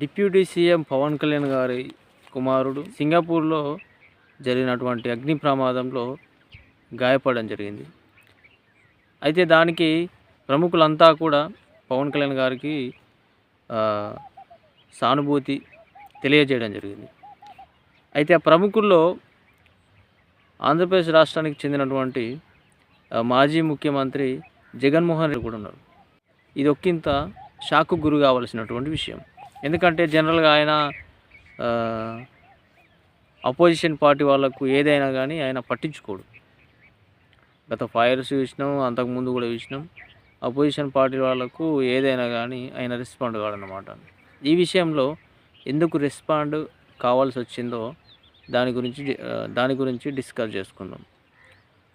Deputy CM Pawan Kalyan గారి కుమారుడు సింగపూర్లో జరిగినటువంటి అగ్ని ప్రమాదంలో గాయపడడం జరిగింది. అయితే దానికి ప్రముఖులంతా కూడా పవన్ కళ్యాణ్ గారికి సానుభూతి తెలియజేయడం జరిగింది. అయితే ఆ ప్రముఖుల్లో ఆంధ్రప్రదేశ్ రాష్ట్రానికి చెందినటువంటి మాజీ ముఖ్యమంత్రి జగన్మోహన్ రెడ్డి కూడా ఉన్నారు. ఇది ఒక్కింత షాకు గురి కావలసినటువంటి విషయం. ఎందుకంటే జనరల్గా ఆయన అపోజిషన్ పార్టీ వాళ్ళకు ఏదైనా కానీ ఆయన పట్టించుకోడు. గత ఫైర్స్ చూసినాం అంతకుముందు కూడా చూసినాం. అపోజిషన్ పార్టీ వాళ్ళకు ఏదైనా కానీ ఆయన రెస్పాండ్ కాడనమాట ఈ విషయంలో ఎందుకు రెస్పాండ్ కావాల్సి వచ్చిందో దాని గురించి దాని గురించి డిస్కస్ చేసుకుందాం.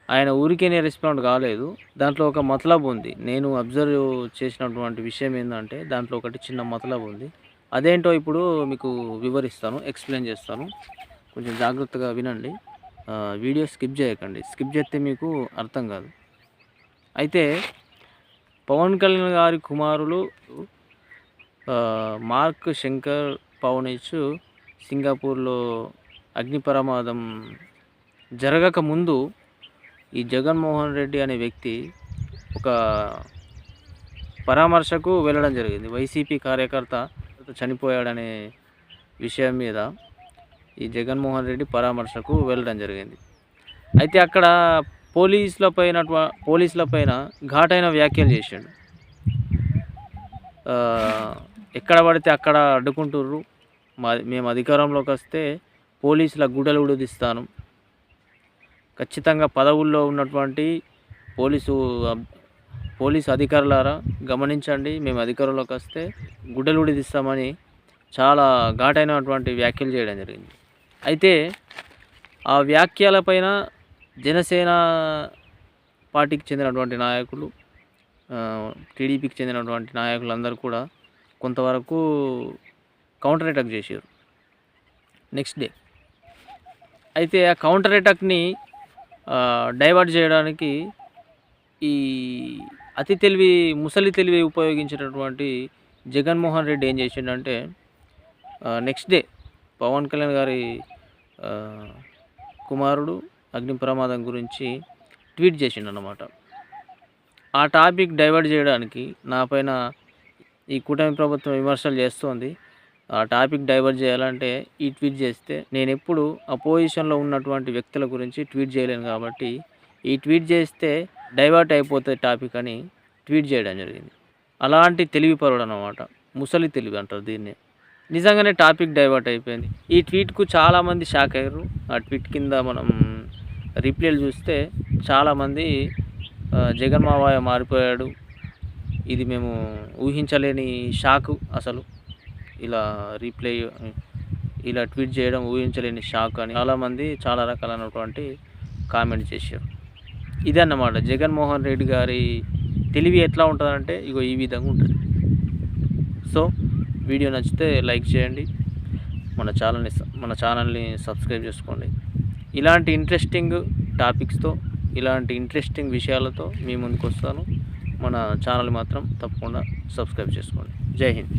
ఆయన ఊరికేనే రెస్పాండ్ కాలేదు. దాంట్లో ఒక మతలబ్ ఉంది. నేను అబ్జర్వ్ చేసినటువంటి విషయం ఏంటంటే దాంట్లో ఒకటి చిన్న మతలబ్ ఉంది. అదేంటో ఇప్పుడు మీకు వివరిస్తాను ఎక్స్ప్లెయిన్ చేస్తాను. కొంచెం జాగ్రత్తగా వినండి. వీడియో స్కిప్ చేయకండి. స్కిప్ చేస్తే మీకు అర్థం కాదు. అయితే పవన్ కళ్యాణ్ గారి కుమారులు మార్క్ శంకర్ పవనిచ్ సింగపూర్లో అగ్ని ప్రమాదం జరగక ముందు ఈ జగన్మోహన్ రెడ్డి అనే వ్యక్తి ఒక పరామర్శకు వెళ్ళడం జరిగింది. వైసీపీ కార్యకర్త చనిపోయాడనే విషయం మీద ఈ జగన్మోహన్ రెడ్డి పరామర్శకు వెళ్ళడం జరిగింది. అయితే అక్కడ పోలీసుల పైన పోలీసుల పైన ఘాటైన వ్యాఖ్యలు చేసిండు. ఎక్కడ పడితే అక్కడ అడ్డుకుంటుర్రు. మా మేము అధికారంలోకి వస్తే పోలీసుల గుడలు ఉడిదిస్తాను. ఖచ్చితంగా పదవుల్లో ఉన్నటువంటి పోలీసు పోలీస్ అధికారులారా గమనించండి మేము అధికారంలోకి వస్తే గుడ్డలు ఉడిదిస్తామని చాలా ఘాటైనటువంటి వ్యాఖ్యలు చేయడం జరిగింది. అయితే ఆ వ్యాఖ్యలపైన జనసేన పార్టీకి చెందినటువంటి నాయకులు టీడీపీకి చెందినటువంటి నాయకులందరూ కూడా కొంతవరకు కౌంటర్ అటాక్ చేశారు. నెక్స్ట్ డే అయితే ఆ కౌంటర్ అటాక్ని డైవర్ట్ చేయడానికి ఈ అతి తెలివి ముసలి తెలివి ఉపయోగించినటువంటి జగన్మోహన్ రెడ్డి ఏం చేసిండంటే నెక్స్ట్ డే పవన్ కళ్యాణ్ గారి కుమారుడు అగ్ని ప్రమాదం గురించి ట్వీట్ చేసిండనమాట ఆ టాపిక్ డైవర్ట్ చేయడానికి నా పైన ఈ కూటమి ప్రభుత్వం విమర్శలు చేస్తోంది. ఆ టాపిక్ డైవర్ట్ చేయాలంటే ఈ ట్వీట్ చేస్తే నేను ఎప్పుడు అపోజిషన్లో ఉన్నటువంటి వ్యక్తుల గురించి ట్వీట్ చేయలేను కాబట్టి ఈ ట్వీట్ చేస్తే డైవర్ట్ అయిపోతుంది టాపిక్ అని ట్వీట్ చేయడం జరిగింది. అలాంటి తెలివి పరుడు అనమాట ముసలి తెలివి అంటారు దీన్ని. నిజంగానే టాపిక్ డైవర్ట్ అయిపోయింది. ఈ ట్వీట్కు చాలామంది షాక్ అయ్యారు. ఆ ట్వీట్ కింద మనం రిప్లైలు చూస్తే చాలామంది ఆ, జగన్ మారిపోయాడు. ఇది మేము ఊహించలేని షాక్ అసలు. ఇలా రీప్లై ఇలా ట్వీట్ చేయడం ఊహించలేని షాక్ అని చాలామంది చాలా రకాలైనటువంటి కామెంట్ చేశారు. ఇదన్నమాట. జగన్మోహన్ రెడ్డి గారి తెలివి ఎట్లా ఉంటుందంటే ఇగో ఈ విధంగా ఉంటుంది. సో వీడియో నచ్చితే లైక్ చేయండి. మన ఛానల్ని మన ఛానల్ని సబ్స్క్రైబ్ చేసుకోండి. ఇలాంటి ఇంట్రెస్టింగ్ టాపిక్స్తో ఇలాంటి ఇంట్రెస్టింగ్ విషయాలతో మీ ముందుకు వస్తాను మన ఛానల్ మాత్రం తప్పకుండా సబ్స్క్రైబ్ చేసుకోండి. జై హింద్.